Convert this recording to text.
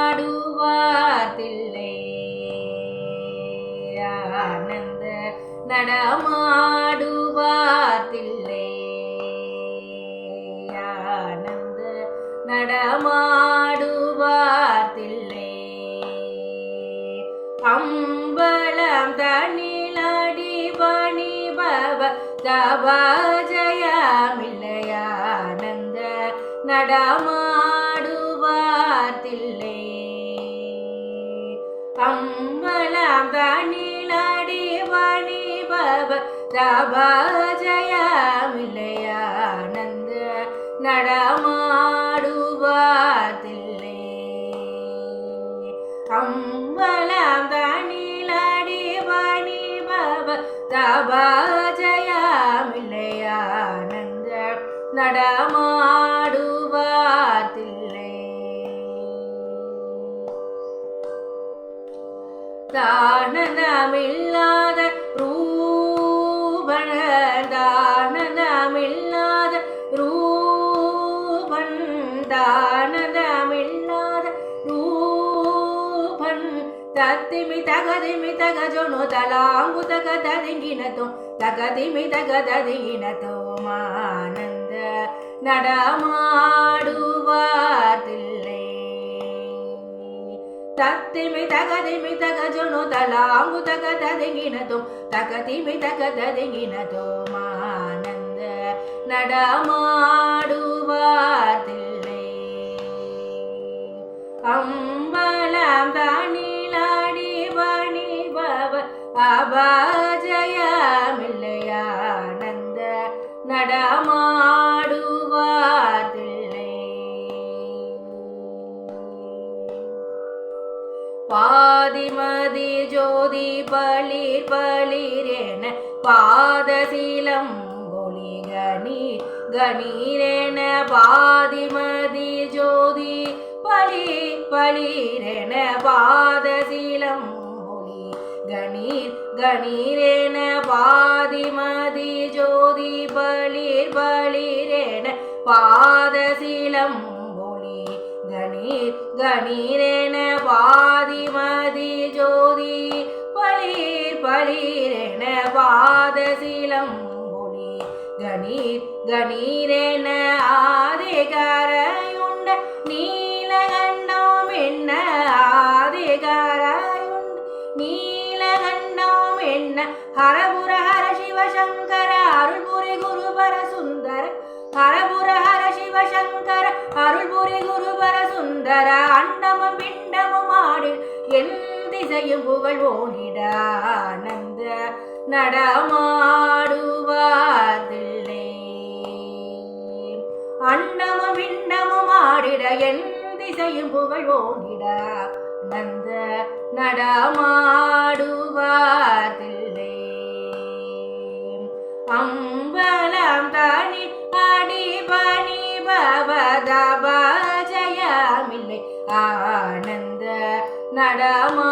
நடமாடுவார் தில்லை ஆனந்த நடமாடுவார் தில்லை ஆனந்த நடமாடுவார் தில்லை அம்பலம் தனிலடி பணிபவ தவ ஜயமில்லையானந்த நடமா பார்த்தில்லை அம்பலம் தனிலடி பணிபவ தபஜயமில்லையானந்த நடமாடுவார் தில்லை தனிலடி பணிபவ தபஜயமில்லையானந்த நடமாடுவார் தானனமில்லாத ரூபன தானனமில்லாத ரூபன் தானனமில்லாத ரூபன். தத்திமி தகதிமி தகஜொನು தலாங்கு தக ததிங்கினதோ தகதிமி தக ததிங்கினதோ மானந்த நடமாடுவார்த்தில் தத்திமி தகதிமி தகஜொನು தலாங்கு தக ததிங்கினதோ தகதிமி தக ததிங்கினதோமானந்த நடமாடுவார் தில்லை. அம்பலம் தானிலாடி பணிபவ அபாஜயமில்லையானந்த நடமா பாதிமதி ஜோதி பளிர் பளிரென பாதசீலம் ஒளி கணி கணீரென பாதிமதி ஜோதி பளி பளிரென பாதசீலம் ஒளி கணீர் கணீரென பாதிமதி ஜோதி பளிர் பளிரென பாதசீலம் ஒளி கணீர் கணீரென பாதிமதி ஜோதி பளிர் பளிரென பாதசீலம் ஒளி கணீர் கணீரென ஆதிகரையுண்ட நீலகண்டம் என்ன ஆதிகரையுண்ட நீலகண்டம் என்ன ஹரபுர ஹர சிவசங்கர அருள்புரி குருபர சுந்தர ஹர சுந்தர அண்டமும் பிண்டமும் ஆடி என் திசையும் புகழ் ஓடிட ஆனந்த நடமாடுவாதில்லை அண்டமும் பிண்டமும் ஆடிட என் திசையும் புகழ் ஓடிட நந்த நடமா ஆனந்த நடமா